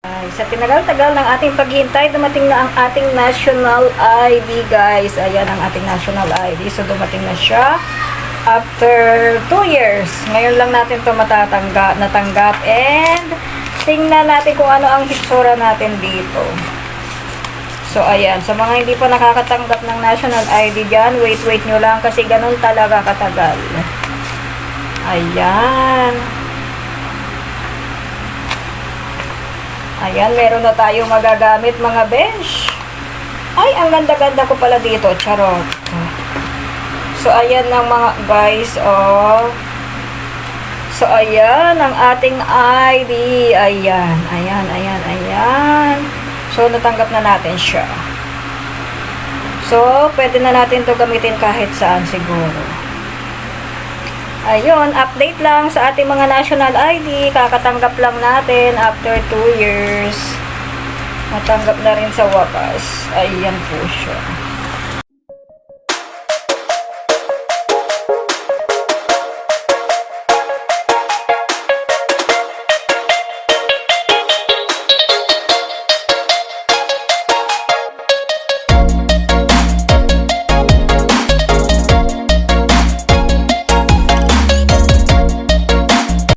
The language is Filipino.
Ay, sa tinagal-tagal ng ating paghihintay, dumating na ang ating national ID, guys. Ayan ang ating national ID. So, dumating na siya after 2 years. Ngayon lang natin to matatanggap, natanggap. And, tingnan natin kung ano ang hitsura natin dito. So, ayan. Sa mga hindi pa nakakatanggap ng national ID dyan, wait, wait nyo lang kasi ganun talaga katagal. Ayan. Ayan, meron na tayong magagamit mga bench. Ay, ang ganda-ganda ko pala dito. Charot. So, ayan ng mga guys, oh. So, ayan ang ating ID. Ayan, ayan, ayan, ayan. So, natanggap na natin siya. So, pwede na natin to gamitin kahit saan siguro. Ayun, update lang sa ating mga national ID. Kakatanggap lang natin after 2 years. Natanggap na rin sa wakas. Ayan po siya.